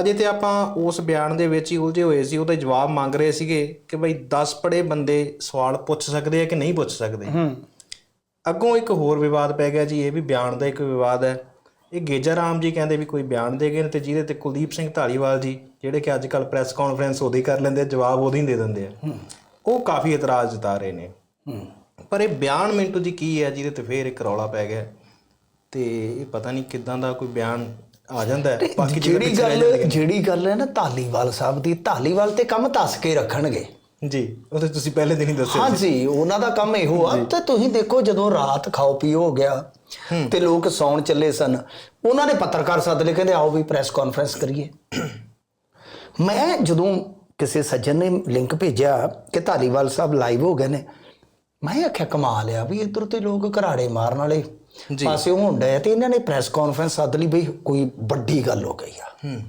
ਅਜੇ ਤੇ ਆਪਾਂ ਉਸ ਬਿਆਨ ਦੇ ਵਿੱਚ ਹੀ ਉਲਝੇ ਹੋਏ ਸੀ ਉਹਦਾ ਜਵਾਬ ਮੰਗ ਰਹੇ ਸੀਗੇ ਕਿ ਬਈ 10 ਪੜੇ ਬੰਦੇ ਸਵਾਲ ਪੁੱਛ ਸਕਦੇ ਆ ਕਿ ਨਹੀਂ ਪੁੱਛ ਸਕਦੇ। ਹੂੰ। ਅੱਗੋਂ ਇੱਕ ਹੋਰ ਵਿਵਾਦ ਪੈ ਗਿਆ ਜੀ ਇਹ ਵੀ ਬਿਆਨ ਦਾ ਇੱਕ ਵਿਵਾਦ ਹੈ। ਇਹ ਗੇਜਾ ਰਾਮ ਜੀ ਕਹਿੰਦੇ ਵੀ ਕੋਈ ਬਿਆਨ ਦੇ ਗਏ ਨੇ ਤੇ ਜਿਹਦੇ ਤੇ ਕੁਲਦੀਪ ਸਿੰਘ ਢਾਲੀਵਾਲ ਜੀ ਜਿਹੜੇ ਕਿ ਅੱਜ ਕੱਲ ਪ੍ਰੈਸ ਕਾਨਫਰੰਸ ਉਹਦੀ ਕਰ ਲੈਂਦੇ ਜਵਾਬ ਉਹਦੀ ਹੀ ਦੇ ਦਿੰਦੇ ਆ। ਉਹ ਕਾਫੀ ਇਤਰਾਜ਼ ਜਤਾ ਰਹੇ ਨੇ। ਹੂੰ। ਪਰ ਇਹ ਬਿਆਨ ਮਿੰਟੂ ਜੀ ਕੀ ਹੈ ਜਿਹਦੇ ਤੇ ਫੇਰ ਇੱਕ ਰੌਲਾ ਪੈ ਗਿਆ। ਤੇ ਇਹ ਪਤਾ ਨਹੀਂ ਕਿਦਾਂ ਦਾ ਕੋਈ ਬਿਆਨ ਆ ਜਾਂਦਾ ਹੈ। ਬਾਕੀ ਜਿਹੜੀ ਗੱਲ ਜਿਹੜੀ ਗੱਲ ਹੈ ਨਾ ਧਾਲੀਵਾਲ ਸਾਹਿਬ ਦੀ ਧਾਲੀਵਾਲ ਤੇ ਕੰਮ ਦੱਸ ਕੇ ਰੱਖਣਗੇ। ਜੀ ਉਹ ਤੇ ਤੁਸੀਂ ਪਹਿਲੇ ਦਿਨ ਹੀ ਦੱਸਿਆ ਹਾਂਜੀ ਉਹਨਾਂ ਦਾ ਕੰਮ ਇਹੋ ਆ। ਤੇ ਤੁਸੀਂ ਦੇਖੋ ਜਦੋਂ ਰਾਤ ਖਾਓ ਪੀਓ ਹੋ ਗਿਆ ਤੇ ਲੋਕ ਸੌਣ ਚੱਲੇ ਸਨ ਉਹਨਾਂ ਨੇ ਪੱਤਰਕਾਰ ਸੱਦ ਲਏ ਕਹਿੰਦੇ ਆਓ ਵੀ ਪ੍ਰੈਸ ਕਾਨਫਰੰਸ ਕਰੀਏ। ਮੈਂ ਜਦੋਂ ਕਿਸੇ ਸੱਜਣ ਨੇ ਲਿੰਕ ਭੇਜਿਆ ਕਿ ਧਾਲੀਵਾਲ ਸਾਹਿਬ ਲਾਈਵ ਹੋ ਗਏ ਨੇ ਮੈਂ ਆਖਿਆ ਕਮਾਲ ਆ ਵੀ ਇੱਧਰ ਤੇ ਲੋਕ ਘਰਾੜੇ ਮਾਰਨ ਵਾਲੇ ਪਾਸੇ ਹੋਣ ਡਏ ਤੇ ਇਹਨਾਂ ਨੇ ਪ੍ਰੈਸ ਕਾਨਫਰੰਸ ਸੱਦ ਲਈ ਬਈ ਕੋਈ ਵੱਡੀ ਗੱਲ ਹੋ ਗਈ ਆ।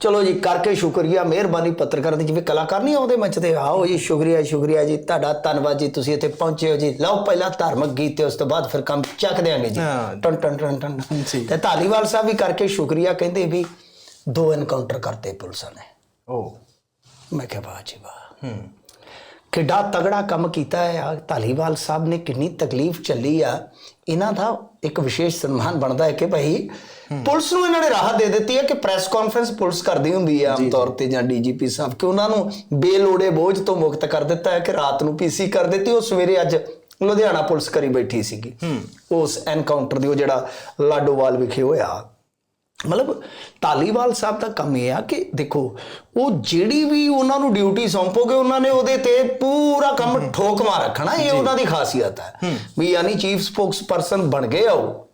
ਚਲੋ ਜੀ ਕਰਕੇ ਸ਼ੁਕਰੀਆ ਮਿਹਰਬਾਨੀ ਪੱਤਰਕਾਰ ਦੀ ਜਿਵੇਂ ਕਲਾਕਾਰ ਨਹੀਂ ਆਉਂਦੇ ਮੰਚ ਤੇ ਆਓ ਜੀ ਸ਼ੁਕਰੀਆ ਸ਼ੁਕਰੀਆ ਜੀ ਤੁਹਾਡਾ ਧੰਨਵਾਦ ਜੀ ਤੁਸੀਂ ਇੱਥੇ ਪਹੁੰਚੇ ਹੋ ਜੀ। ਲਓ ਪਹਿਲਾਂ ਧਾਰਮਿਕ ਗੀਤ ਤੇ ਉਸ ਤੋਂ ਬਾਅਦ ਫਿਰ ਕੰਮ ਚੱਕ ਦਿਆਂਗੇ ਜੀ। ਟਨ ਟਨ ਟਨ ਟਨ। ਜੀ। ਤੇ ਧਾਲੀਵਾਲ ਸਾਹਿਬ ਵੀ ਕਰਕੇ ਸ਼ੁਕਰੀਆ ਕਹਿੰਦੇ ਵੀ ਦੋ ਐਨਕਾਊਂਟਰ ਕਰਤੇ ਪੁਲਿਸ ਨੇ। ਉਹ ਮੈਂ ਕਿਹਾ ਵਾਹ ਜੀ ਵਾਹ। ਹੂੰ। ਕਿੱਡਾ ਤਗੜਾ ਕੰਮ ਕੀਤਾ ਹੈ। ਆ ਧਾਲੀਵਾਲ ਸਾਹਿਬ ਨੇ ਕਿੰਨੀ ਤਕਲੀਫ ਚੱਲੀ ਆ। ਇਹਨਾਂ ਦਾ ਇੱਕ ਵਿਸ਼ੇਸ਼ ਸਨਮਾਨ ਬਣਦਾ ਹੈ ਕਿ ਭਾਈ ਪੁਲਿਸ ਨੂੰ ਇਹਨਾਂ ਨੇ ਰਾਹਤ ਦੇ ਦਿੱਤੀ ਹੈ ਕਿ ਪ੍ਰੈਸ ਕਾਨਫਰੰਸ ਪੁਲਿਸ ਕਰਦੀ ਹੁੰਦੀ ਹੈ ਆਮ ਤੌਰ ਤੇ ਜਾਂ ਡੀਜੀਪੀ ਸਾਹਿਬ ਕਿ ਉਹਨਾਂ ਨੂੰ ਬੇਲੋੜੇ ਬੋਝ ਤੋਂ ਮੁਕਤ ਕਰ ਦਿੱਤਾ ਹੈ ਕਿ ਰਾਤ ਨੂੰ ਪੀਸੀ ਕਰ ਦਿੱਤੀ। ਉਹ ਸਵੇਰੇ ਅੱਜ ਲੁਧਿਆਣਾ ਪੁਲਿਸ ਕਰੀ ਬੈਠੀ ਸੀਗੀ। ਉਸ ਐਨਕਾਊਂਟਰ ਦੀ ਉਹ ਜਿਹੜਾ ਲਾਡੋਵਾਲ ਵਿਖੇ ਹੋਇਆ। ਮਤਲਬ ਤਾਲੀਵਾਲ ਸਾਹਿਬ ਦਾ ਕੰਮ ਇਹ ਆ ਕਿ ਦੇਖੋ ਉਹ ਜਿਹੜੀ ਵੀ ਉਹਨਾਂ ਨੂੰ ਡਿਊਟੀ ਸੌਂਪੋਗੇ ਉਹਨਾਂ ਨੇ ਉਹਦੇ ਤੇ ਪੂਰਾ ਕੰਮ ਠੋਕਮਾ ਰੱਖਣਾ ਇਹ ਉਹਨਾਂ ਦੀ ਖਾਸੀਅਤ ਹੈ। ਵੀ ਯਾਨੀ ਚੀਫ ਸਪੋਕਸ ਪਰਸਨ ਬਣ ਗਏ ਆ ਉਹ।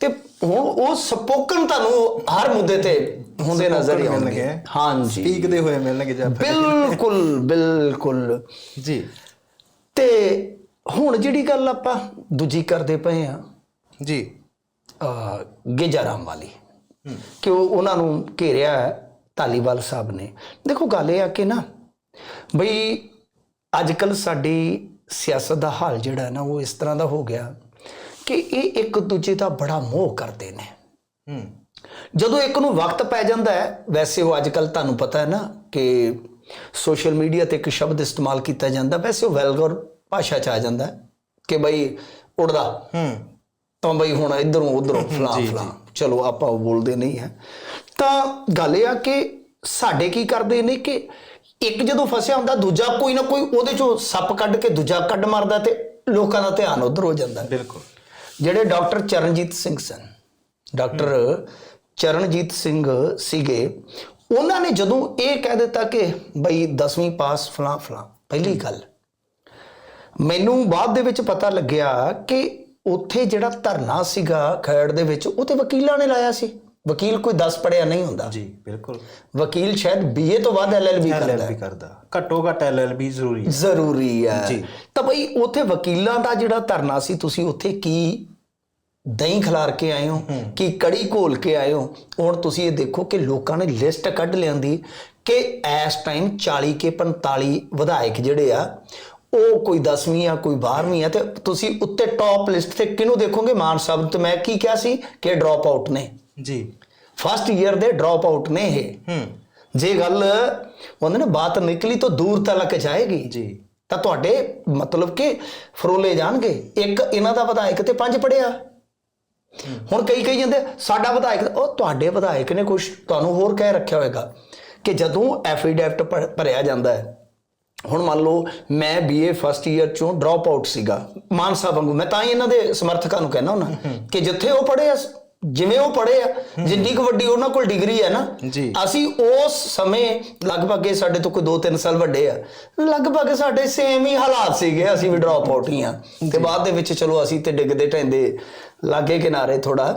ਤੇ ਹੁਣ ਉਹ ਸਪੋਕਨ ਤੁਹਾਨੂੰ ਹਰ ਮੁੱਦੇ ਤੇ ਹੁੰਦੇ ਨਜ਼ਰ ਆਉਣਗੇ। ਹਾਂਜੀ। ਸਪੀਕ ਦੇ ਹੋਏ ਮਿਲਣਗੇ ਜਦ ਬਿਲਕੁਲ ਬਿਲਕੁਲ। ਜੀ। ਤੇ ਹੁਣ ਜਿਹੜੀ ਗੱਲ ਆਪਾਂ ਦੂਜੀ ਕਰਦੇ ਪਏ ਆ। ਜੀ। ਅਹ ਗੇਜਾਰਾਮ ਵਾਲੀ। ਕਿ ਉਹ ਉਹਨਾਂ ਨੂੰ ਘੇਰਿਆ ਹੈ ਧਾਲੀਵਾਲ ਸਾਹਿਬ ਨੇ। ਦੇਖੋ ਗੱਲ ਇਹ ਆ ਕਿ ਨਾ ਬਈ ਅੱਜ ਕੱਲ ਸਾਡੀ ਸਿਆਸਤ ਦਾ ਹਾਲ ਜਿਹੜਾ ਹੈ ਨਾ ਉਹ ਇਸ ਤਰ੍ਹਾਂ ਦਾ ਹੋ ਗਿਆ ਕਿ ਇਹ ਇੱਕ ਦੂਜੇ ਦਾ ਬੜਾ ਮੋਹ ਕਰਦੇ ਨੇ। ਹੂੰ। ਜਦੋਂ ਇੱਕ ਨੂੰ ਵਕਤ ਪੈ ਜਾਂਦਾ ਹੈ ਵੈਸੇ ਉਹ ਅੱਜ ਕੱਲ ਤੁਹਾਨੂੰ ਪਤਾ ਹੈ ਨਾ ਕਿ ਸੋਸ਼ਲ ਮੀਡੀਆ ਤੇ ਇੱਕ ਸ਼ਬਦ ਇਸਤੇਮਾਲ ਕੀਤਾ ਜਾਂਦਾ ਵੈਸੇ ਉਹ ਵੈਲਗਰ ਭਾਸ਼ਾ ਚ ਆ ਜਾਂਦਾ ਕਿ ਬਈ ਉੜਦਾ। ਹੂੰ। ਤਾਂ ਬਈ ਹੁਣ ਇਧਰੋਂ ਉਧਰੋਂ ਫਲਾਂ ਫਲਾਂ। ਚਲੋ ਆਪਾਂ ਉਹ ਬੋਲਦੇ ਨਹੀਂ ਹੈ। ਤਾਂ ਗੱਲ ਇਹ ਆ ਕਿ ਸਾਡੇ ਕੀ ਕਰਦੇ ਨੇ ਕਿ ਇੱਕ ਜਦੋਂ ਫਸਿਆ ਹੁੰਦਾ ਦੂਜਾ ਕੋਈ ਨਾ ਕੋਈ ਉਹਦੇ ਚੋਂ ਸੱਪ ਕੱਢ ਕੇ ਦੂਜਾ ਕੱਢ ਮਾਰਦਾ ਤੇ ਲੋਕਾਂ ਦਾ ਧਿਆਨ ਉਧਰ ਹੋ ਜਾਂਦਾ। ਬਿਲਕੁਲ। ਜਿਹੜੇ ਡਾਕਟਰ ਚਰਨਜੀਤ ਸਿੰਘ ਸਨ ਡਾਕਟਰ ਚਰਨਜੀਤ ਸਿੰਘ ਸੀਗੇ ਉਹਨਾਂ ਨੇ ਜਦੋਂ ਇਹ ਕਹਿ ਦਿੱਤਾ ਕਿ ਬਈ 10ਵੀਂ ਪਾਸ ਫਲਾਂ ਫਲਾਂ ਪਹਿਲੀ ਗੱਲ। ਮੈਨੂੰ ਬਾਅਦ ਦੇ ਵਿੱਚ ਪਤਾ ਲੱਗਿਆ ਕਿ ਉੱਥੇ ਜਿਹੜਾ ਧਰਨਾ ਸੀਗਾ ਖੈੜ ਦੇ ਵਿੱਚ ਉਹ ਤੇ ਵਕੀਲਾਂ ਨੇ ਲਾਇਆ ਸੀ। ਵਕੀਲ ਕੋਈ 10 ਪੜਿਆ ਨਹੀਂ ਹੁੰਦਾ। ਜੀ ਬਿਲਕੁਲ। ਵਕੀਲ ਸ਼ਾਇਦ ਬੀਏ ਤੋਂ ਬਾਅਦ ਐਲਐਲਬੀ ਕਰਦਾ ਐਲਐਲਬੀ ਕਰਦਾ। ਘੱਟੋ ਘੱਟ ਐਲਐਲਬੀ ਜ਼ਰੂਰੀ ਹੈ। ਜ਼ਰੂਰੀ ਹੈ। ਜੀ। ਤਾਂ ਬਈ ਉੱਥੇ ਵਕੀਲਾਂ ਦਾ ਜਿਹੜਾ ਧਰਨਾ ਸੀ ਤੁਸੀਂ ਉੱਥੇ ਕੀ ਦਹੀਂ ਖਿਲਾਰ ਕੇ ਆਏ ਹੋ? ਕੀ ਕੜੀ ਘੋਲ ਕੇ ਆਏ ਹੋ? ਹੁਣ ਤੁਸੀਂ ਇਹ ਦੇਖੋ ਕਿ ਲੋਕਾਂ ਨੇ ਲਿਸਟ ਕੱਢ ਲਿਆਂਦੀ ਕਿ ਇਸ ਟਾਈਮ 40 ਕੇ 45 ਵਿਧਾਇਕ ਜਿਹੜੇ ਆ ਉਹ ਕੋਈ 10ਵੀਂ ਆ ਕੋਈ 12ਵੀਂ ਆ ਤੇ ਤੁਸੀਂ ਉੱਤੇ ਟੌਪ ਲਿਸਟ ਤੇ ਕਿਹਨੂੰ ਦੇਖੋਗੇ? ਮਾਨ ਸਾਹਿਬ ਤੇ ਮੈਂ ਕੀ ਕਿਹਾ ਸੀ ਕਿ ਡ੍ਰੌਪ ਆਊਟ ਨੇ। ਜੀ। ਫਸਟ ਈਅਰ ਦੇ ਡ੍ਰੌਪ ਆਊਟ ਨੇ ਇਹ। ਹੂੰ। ਜੇ ਗੱਲ ਉਹਨੇ ਨਾ ਬਾਤ ਨਿਕਲੀ ਤਾਂ ਦੂਰ ਤੱਕ ਜਾਏਗੀ। ਜੀ। ਤਾਂ ਤੁਹਾਡੇ ਮਤਲਬ ਕਿ ਫਰੋਲੇ ਜਾਣਗੇ। ਇੱਕ ਇਹਨਾਂ ਦਾ ਵਿਧਾਇਕ ਤੇ ਪੰਜ ਪੜਿਆ ਹੁਣ ਕਈ ਕਈ ਜਾਂਦੇ ਸਾਡਾ ਵਿਧਾਇਕ ਉਹ ਤੁਹਾਡੇ ਵਿਧਾਇਕ ਨੇ ਕੁਝ ਤੁਹਾਨੂੰ ਹੋਰ ਕਹਿ ਰੱਖਿਆ ਹੋਵੇਗਾ ਕਿ ਜਦੋਂ ਐਫੀਡੈਵਿਟ ਭਰਿਆ ਜਾਂਦਾ ਹੈ ਹੁਣ ਮੰਨ ਲਓ ਮੈਂ ਬੀਏ ਫਸਟ ਈਅਰ ਚੋਂ ਡ੍ਰੌਪ ਆਊਟ ਸੀਗਾ ਮਾਨ ਸਾਹਿਬ ਵਾਂਗੂ। ਮੈਂ ਤਾਂ ਹੀ ਇਹਨਾਂ ਦੇ ਸਮਰਥਕਾਂ ਨੂੰ ਕਹਿਣਾ ਹੁੰਦਾ ਕਿ ਜਿੱਥੇ ਉਹ ਪੜ੍ਹੇ ਆ ਜਿਵੇਂ ਉਹ ਪੜ੍ਹੇ ਆ ਜਿੰਨੀ ਕੁ ਵੱਡੀ ਉਹਨਾਂ ਕੋਲ ਡਿਗਰੀ ਹੈ ਨਾ। ਅਸੀਂ ਉਸ ਸਮੇਂ ਲਗਭਗ ਇਹ ਸਾਡੇ ਤੋਂ ਕੋਈ 2-3 ਸਾਲ ਵੱਡੇ ਆ ਲਗਭਗ ਸਾਡੇ ਸੇਮ ਹੀ ਹਾਲਾਤ ਸੀਗੇ ਅਸੀਂ ਵੀ ਡ੍ਰੌਪ ਆਊਟ ਹੀ ਆ। ਤੇ ਬਾਅਦ ਦੇ ਵਿੱਚ ਚਲੋ ਅਸੀਂ ਤੇ ਡਿੱਗਦੇ ਢੈਂਦੇ ਲਾਗੇ ਕਿਨਾਰੇ ਥੋੜਾ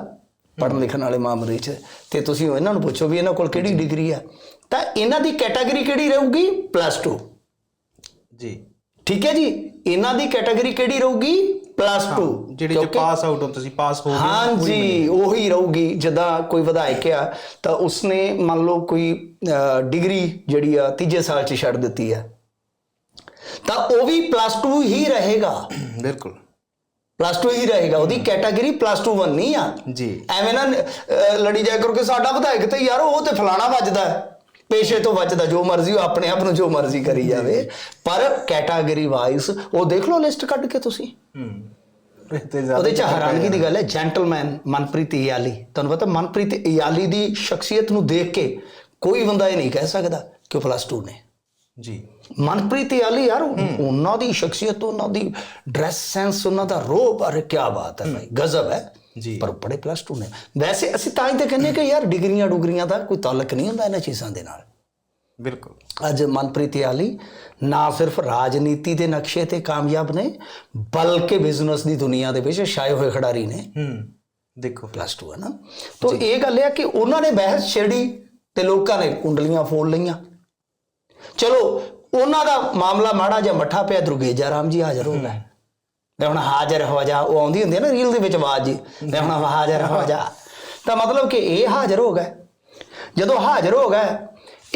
ਪੜ੍ਹਨ ਲਿਖਣ ਵਾਲੇ ਮਾਮਲੇ 'ਚ। ਤੇ ਤੁਸੀਂ ਇਹਨਾਂ ਨੂੰ ਪੁੱਛੋ ਵੀ ਇਹਨਾਂ ਕੋਲ ਕਿਹੜੀ ਡਿਗਰੀ ਆ। ਤਾਂ ਇਹਨਾਂ ਦੀ ਕੈਟਾਗਰੀ ਕਿਹੜੀ ਰਹੂਗੀ? ਪਲੱਸ 2 ਜੀ। ਠੀਕ ਹੈ ਜੀ? ਇਹਨਾਂ ਦੀ ਕੈਟਾਗਰੀ ਕਿਹੜੀ ਰਹੂਗੀ? ਪਲੱਸ 2 ਜਿਹੜੀ ਜੇ ਪਾਸ ਆਊਟ ਹੋ ਤੁਸੀਂ ਪਾਸ ਹੋ ਗਏ ਹਾਂਜੀ ਉਹੀ ਰਹੂਗੀ। ਜਦਾਂ ਕੋਈ ਵਿਧਾਇਕ ਆ ਤਾਂ ਉਸਨੇ ਮੰਨ ਲਓ ਕੋਈ ਡਿਗਰੀ ਜਿਹੜੀ ਆ ਤੀਜੇ ਸਾਲ 'ਚ ਛੱਡ ਦਿੱਤੀ ਆ। ਤਾਂ ਉਹ ਵੀ ਪਲੱਸ 2 ਹੀ ਰਹੇਗਾ। ਬਿਲਕੁਲ। ਪਲੱਸ 2 ਹੀ ਰਹੇਗਾ। ਉਹਦੀ ਕੈਟਾਗਰੀ ਪਲੱਸ 2 1 ਨਹੀਂ ਆ। ਜੀ। ਐਵੇਂ ਨਾ ਲੜੀ ਜਾਇਆ ਕਰੋ ਕਿ ਸਾਡਾ ਵਿਧਾਇਕ ਤੇ ਯਾਰ ਉਹ ਤੇ ਫਲਾਣਾ ਵੱਜਦਾ। ਹੈ। ਪੇਸ਼ੇ ਤੋਂ ਵੱਜਦਾ ਜੋ ਮਰਜ਼ੀ ਉਹ ਆਪਣੇ ਆਪ ਨੂੰ ਜੋ ਮਰਜ਼ੀ ਕਰੀ ਜਾਵੇ। ਪਰ ਕੈਟਾਗਰੀ ਵਾਈਜ਼ ਉਹ ਦੇਖ ਲਓ ਲਿਸਟ ਕੱਢ ਕੇ ਤੁਸੀਂ। ਹੂੰ ਉਹਦੇ ਚ ਹੈਰਾਨਗੀ ਦੀ ਗੱਲ ਹੈ ਜੈਂਟਲਮੈਨ ਮਨਪ੍ਰੀਤ ਇਆਲੀ ਤੁਹਾਨੂੰ ਪਤਾ ਮਨਪ੍ਰੀਤ ਇਆਲੀ ਦੀ ਸ਼ਖਸੀਅਤ ਨੂੰ ਦੇਖ ਕੇ ਕੋਈ ਬੰਦਾ ਇਹ ਨਹੀਂ ਕਹਿ ਸਕਦਾ ਕਿ ਉਹ ਪਲੱਸ 2 ਨੇ। ਜੀ। ਮਨਪ੍ਰੀਤ ਇਆਲੀ ਯਾਰ ਉਹਨਾਂ ਦੀ ਸ਼ਖਸੀਅਤ ਉਹਨਾਂ ਦੀ ਡਰੈਸ ਸੈਂਸ ਉਹਨਾਂ ਦਾ ਰੋਬ ਅਰੇ ਕੀ ਬਾਤ ਹੈ। ਭਾਈ ਗਜ਼ਬ ਹੈ। ਜੀ। ਪਰ ਬੜੇ ਪਲੱਸ 2 ਨੇ। ਵੈਸੇ ਅਸੀਂ ਤਾਂ ਹੀ ਤਾਂ ਕਹਿੰਦੇ ਕਿ ਯਾਰ ਡਿਗਰੀਆਂ ਡੁਗਰੀਆਂ ਦਾ ਕੋਈ ਤਾਲੁਕ ਨਹੀਂ ਹੁੰਦਾ ਇਹਨਾਂ ਚੀਜ਼ਾਂ ਦੇ ਨਾਲ। ਬਿਲਕੁਲ। ਅੱਜ ਮਨਪ੍ਰੀਤ ਇਆਲੀ ਨਾ ਸਿਰਫ ਰਾਜਨੀਤੀ ਦੇ ਨਕਸ਼ੇ ਤੇ ਕਾਮਯਾਬ ਨੇ ਬਲਕਿ ਬਿਜ਼ਨਸ ਦੀ ਦੁਨੀਆ ਦੇ ਵਿੱਚ ਛਾਏ ਹੋਏ ਖਿਡਾਰੀ ਨੇ। ਹੂੰ ਦੇਖੋ। ਪਲੱਸ 2 ਹੈ ਨਾ। ਤੋਂ ਇਹ ਗੱਲ ਹੈ ਕਿ ਉਹਨਾਂ ਨੇ ਬਹਿਸ ਛੇੜੀ ਤੇ ਲੋਕਾਂ ਨੇ ਕੁੰਡਲੀਆਂ ਫੋੜ ਲਈਆਂ। ਚਲੋ ਉਹਨਾਂ ਦਾ ਮਾਮਲਾ ਮਾੜਾ ਜਿਹਾ ਮੱਠਾ ਪਿਆ ਦੁਰਗੇਜਾ ਰਾਮ ਜੀ ਹਾਜ਼ਰ ਹੋ ਗਏ। ਮੈਂ ਹੁਣ ਹਾਜ਼ਰ ਹੋ ਜਾ ਉਹ ਆਉਂਦੀ ਹੁੰਦੀ ਹੈ ਨਾ ਰੀਲ ਦੇ ਵਿੱਚ ਆਵਾਜ਼ ਜੀ। ਮੈਂ ਹੁਣ ਹਾਜ਼ਰ ਹੋ। ਜਾ ਤਾਂ ਮਤਲਬ ਕਿ ਇਹ ਹਾਜ਼ਰ ਹੋ ਗਏ। ਜਦੋਂ ਹਾਜ਼ਰ ਹੋ ਗਏ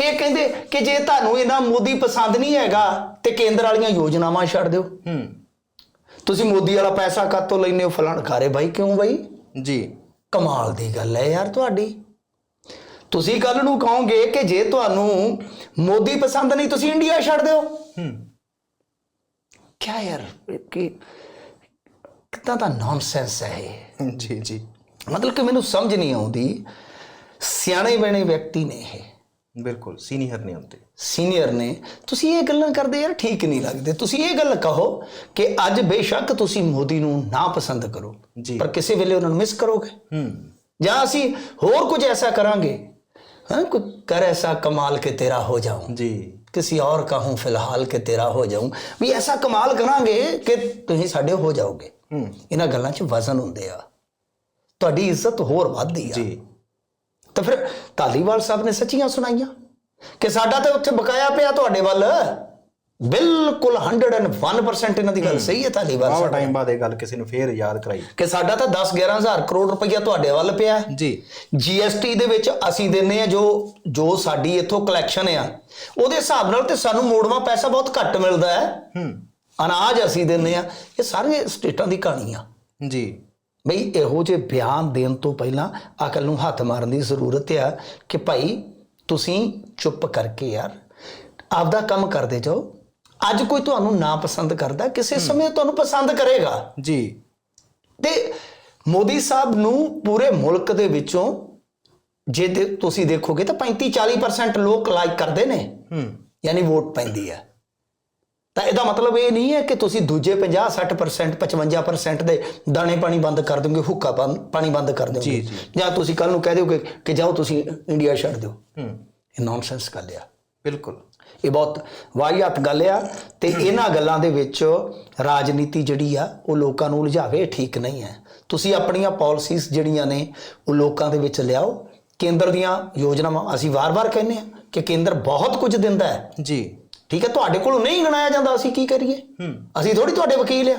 ਇਹ ਕਹਿੰਦੇ ਕਿ ਜੇ ਤੁਹਾਨੂੰ ਇਹਨਾਂ ਮੋਦੀ ਪਸੰਦ ਨਹੀਂ ਹੈਗਾ ਤੇ ਕੇਂਦਰ ਵਾਲੀਆਂ ਯੋਜਨਾਵਾਂ ਛੱਡ ਦਿਓ। ਹੂੰ। ਤੁਸੀਂ ਮੋਦੀ ਵਾਲਾ ਪੈਸਾ ਕਾਤੋਂ ਲੈਨੇ ਹੋ? ਫਲਾਣ ਖਾਰੇ ਬਾਈ ਕਿਉਂ ਬਾਈ? ਜੀ। ਕਮਾਲ ਦੀ ਗੱਲ ਹੈ ਯਾਰ ਤੁਹਾਡੀ। ਤੁਸੀਂ ਕੱਲ ਨੂੰ ਕਹੋਗੇ ਕਿ ਜੇ ਤੁਹਾਨੂੰ ਮੋਦੀ ਪਸੰਦ ਨਹੀਂ ਤੁਸੀਂ ਇੰਡੀਆ ਛੱਡ ਦਿਓ। ਹੂੰ। ਕਿਆ ਯਾਰ ਕੀ ਇਦਾਂ ਦਾ ਨੌਨਸੈਂਸ ਹੈ ਇਹ। ਜੀ ਜੀ। ਮਤਲਬ ਕਿ ਮੈਨੂੰ ਸਮਝ ਨਹੀਂ ਆਉਂਦੀ ਸਿਆਣੇ ਬਣੇ ਵਿਅਕਤੀ ਨੇ ਇਹ। ਬਿਲਕੁਲ ਸੀਨੀਅਰ ਨੇ ਹੁੰਦੇ ਸੀਨੀਅਰ ਨੇ। ਤੁਸੀਂ ਇਹ ਗੱਲਾਂ ਕਰਦੇ ਯਾਰ ਠੀਕ ਨਹੀਂ ਲੱਗਦੇ। ਤੁਸੀਂ ਇਹ ਗੱਲ ਕਹੋ ਕਿ ਅੱਜ ਬੇਸ਼ੱਕ ਤੁਸੀਂ ਮੋਦੀ ਨੂੰ ਨਾ ਪਸੰਦ ਕਰੋ ਪਰ ਕਿਸੇ ਵੇਲੇ ਉਹਨਾਂ ਨੂੰ ਮਿਸ ਕਰੋਗੇ। ਹੂੰ। ਜਾਂ ਅਸੀਂ ਹੋਰ ਕੁਝ ਐਸਾ ਕਰਾਂਗੇ ਹਾਂ ਕੁ ਕਰ ਐਸਾ ਕਮਾਲ ਕੇ ਤੇਰਾ ਹੋ ਜਾਉਂ ਜੀ। ਕਿਸੇ ਔਰ ਕਾ ਹੂੰ ਫਿਲਹਾਲ ਕੇ ਤੇਰਾ ਹੋ ਜਾਉਂ ਵੀ ਐਸਾ ਕਮਾਲ ਕਰਾਂਗੇ ਕਿ ਤੁਸੀਂ ਸਾਡੇ ਹੋ ਜਾਓਗੇ। ਇਹਨਾਂ ਗੱਲਾਂ 'ਚ ਵਜ਼ਨ ਹੁੰਦੇ ਆ। ਤੁਹਾਡੀ ਇੱਜ਼ਤ ਹੋਰ ਵੱਧਦੀ ਆ। ਜੀ। ਤਾਂ ਫਿਰ ਧਾਲੀਵਾਲ ਸਾਹਿਬ ਨੇ ਸੱਚੀਆਂ ਸੁਣਾਈਆਂ ਕਿ ਸਾਡਾ ਤੇ ਉੱਥੇ ਬਕਾਇਆ ਪਿਆ ਤੁਹਾਡੇ ਵੱਲ। ਬਿਲਕੁਲ 101% ਇਹਨਾਂ ਦੀ ਗੱਲ ਸਹੀ ਹੈ ਧਾਲੀਵਾਲ ਸਾਹਿਬ। ਟਾਈਮ ਬਾਅਦ ਇਹ ਗੱਲ ਕਿਸੇ ਨੂੰ ਫੇਰ ਯਾਦ ਕਰਾਈ। ਕਿ ਸਾਡਾ ਤਾਂ 10 11000 ਕਰੋੜ ਰੁਪਈਆ ਤੁਹਾਡੇ ਵੱਲ ਪਿਆ ਜੀ। ਜੀਐਸਟੀ ਦੇ ਵਿੱਚ ਅਸੀਂ ਦਿੰਨੇ ਆ ਜੋ ਜੋ ਸਾਡੀ ਇੱਥੋਂ ਕਲੈਕਸ਼ਨ ਆ ਉਹਦੇ ਹਿਸਾਬ ਨਾਲ ਤੇ ਸਾਨੂੰ ਮੋੜਵਾ ਪੈਸਾ ਬਹੁਤ ਘੱਟ ਮਿਲਦਾ ਹੈ। ਹੂੰ। ਅਨਾਜ ਅਸੀਂ ਦਿੰਨੇ ਆ ਇਹ ਸਾਰੇ ਸਟੇਟਾਂ ਦੀ ਕਹਾਣੀ ਆ। ਜੀ। ਬਈ ਇਹੋ ਜਿਹੇ ਬਿਆਨ ਦੇਣ ਤੋਂ ਪਹਿਲਾਂ ਅਕਲ ਨੂੰ ਹੱਥ ਮਾਰਨ ਦੀ ਜ਼ਰੂਰਤ ਆ ਕਿ ਭਾਈ ਤੁਸੀਂ ਚੁੱਪ ਕਰਕੇ ਯਾਰ ਆਪਦਾ ਕੰਮ ਕਰਦੇ ਜਾਓ। ਅੱਜ ਕੋਈ ਤੁਹਾਨੂੰ ਨਾ ਪਸੰਦ ਕਰਦਾ ਕਿਸੇ ਸਮੇਂ ਤੁਹਾਨੂੰ ਪਸੰਦ ਕਰੇਗਾ। ਜੀ। ਤੇ ਮੋਦੀ ਸਾਹਿਬ ਨੂੰ ਪੂਰੇ ਮੁਲਕ ਦੇ ਵਿੱਚੋਂ ਜੇ ਤੁਸੀਂ ਦੇਖੋਗੇ ਤਾਂ 35 40% ਲੋਕ ਲਾਈਕ ਕਰਦੇ ਨੇ। ਹੂੰ। ਯਾਨੀ ਵੋਟ ਪੈਂਦੀ ਹੈ ਤਾਂ ਇਹਦਾ ਮਤਲਬ ਇਹ ਨਹੀਂ ਹੈ ਕਿ ਤੁਸੀਂ ਦੂਜੇ 50 60% 55% ਦੇ ਦਾਣੇ ਪਾਣੀ ਬੰਦ ਕਰ ਦੋਗੇ ਹੁੱਕਾ ਪਾਣੀ ਬੰਦ ਕਰ ਦੋਗੇ ਜੀ, ਤੁਸੀਂ ਕੱਲ ਨੂੰ ਕਹਿ ਦਿਓਗੇ ਕਿ ਜਾਓ ਤੁਸੀਂ ਇੰਡੀਆ ਛੱਡ ਦਿਓ। ਹੂੰ। ਇਹ ਨੌਨਸੈਂਸ ਗੱਲ ਆ। ਬਿਲਕੁਲ। ਇਹ ਬਹੁਤ ਵਾਹੀਆਤ ਗੱਲ ਆ ਤੇ ਇਹਨਾਂ ਗੱਲਾਂ ਦੇ ਵਿੱਚ ਰਾਜਨੀਤੀ ਜਿਹੜੀ ਆ ਉਹ ਲੋਕਾਂ ਨੂੰ ਉਲਝਾਵੇ ਠੀਕ ਨਹੀਂ ਹੈ। ਤੁਸੀਂ ਆਪਣੀਆਂ ਪਾਲਿਸੀਜ਼ ਜਿਹੜੀਆਂ ਨੇ ਉਹ ਲੋਕਾਂ ਦੇ ਵਿੱਚ ਲਿਆਓ। ਕੇਂਦਰ ਦੀਆਂ ਯੋਜਨਾਵਾਂ ਅਸੀਂ ਵਾਰ-ਵਾਰ ਕਹਿੰਦੇ ਆ ਕਿ ਕੇਂਦਰ ਬਹੁਤ ਕੁਝ ਦਿੰਦਾ ਹੈ। ਜੀ। ਠੀਕ ਹੈ ਤੁਹਾਡੇ ਕੋਲ ਨਹੀਂ ਗਣਾਇਆ ਜਾਂਦਾ ਅਸੀਂ ਕੀ ਕਰੀਏ? ਅਸੀਂ ਥੋੜੀ ਤੁਹਾਡੇ ਵਕੀਲ ਆ।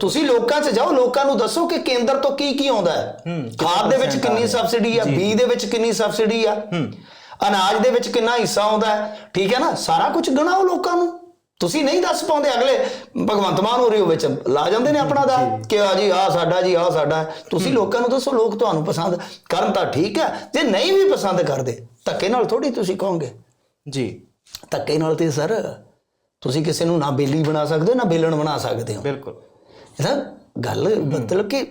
ਤੁਸੀਂ ਲੋਕਾਂ 'ਚ ਜਾਓ ਲੋਕਾਂ ਨੂੰ ਦੱਸੋ ਕਿ ਕੇਂਦਰ ਤੋਂ ਕੀ ਕੀ ਆਉਂਦਾ ਹੈ। ਖਾਦ ਦੇ ਵਿੱਚ ਕਿੰਨੀ। ਸਬਸਿਡੀ ਆ। ਬੀਜ ਦੇ ਵਿੱਚ ਕਿੰਨੀ ਸਬਸਿਡੀ ਆ। ਅਨਾਜ ਦੇ ਵਿੱਚ ਕਿੰਨਾ ਹਿੱਸਾ ਆਉਂਦਾ ਹੈ। ਠੀਕ ਹੈ ਨਾ? ਸਾਰਾ ਕੁਝ ਗਣਾਓ ਲੋਕਾਂ ਨੂੰ। ਤੁਸੀਂ ਨਹੀਂ ਦੱਸ ਪਾਉਂਦੇ ਅਗਲੇ ਭਗਵੰਤ ਮਾਨ ਹੋਰੀ ਵਿੱਚ ਲਾ ਜਾਂਦੇ ਨੇ ਆਪਣਾ ਦਾ ਕਿ ਆ ਜੀ ਆ ਸਾਡਾ ਜੀ ਆ ਸਾਡਾ। ਤੁਸੀਂ ਲੋਕਾਂ ਨੂੰ ਦੱਸੋ ਲੋਕ ਤੁਹਾਨੂੰ ਪਸੰਦ ਕਰਨ ਤਾਂ ਠੀਕ ਹੈ। ਜੇ ਨਹੀਂ ਵੀ ਪਸੰਦ ਕਰਦੇ ਧੱਕੇ ਨਾਲ ਥੋੜੀ ਤੁਸੀਂ ਕਹੋਗੇ। ਜੀ। ਧੱਕੇ ਨਾਲ ਤੇ ਸਰ ਤੁਸੀਂ ਕਿਸੇ ਨੂੰ ਨਾ ਬੇਲੀ ਬਣਾ ਸਕਦੇ ਹੋ ਨਾ ਬੇਲਣ ਬਣਾ ਸਕਦੇ ਹੋ। ਬਿਲਕੁਲ। ਇਹਦਾ ਗੱਲ ਮਤਲਬ ਕਿ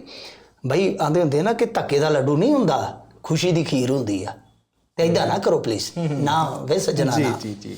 ਬਈ ਆਂਦੇ ਹੁੰਦੇ ਨਾ ਕਿ ਧੱਕੇ ਦਾ ਲੱਡੂ ਨਹੀਂ ਹੁੰਦਾ ਖੁਸ਼ੀ ਦੀ ਖੀਰ ਹੁੰਦੀ ਆ। ਤੇ ਇਦਾਂ ਨਾ ਕਰੋ ਪਲੀਜ਼ ਨਾ ਵੇ ਸੱਜਣਾ ਜੀ ਜੀ ਜੀ।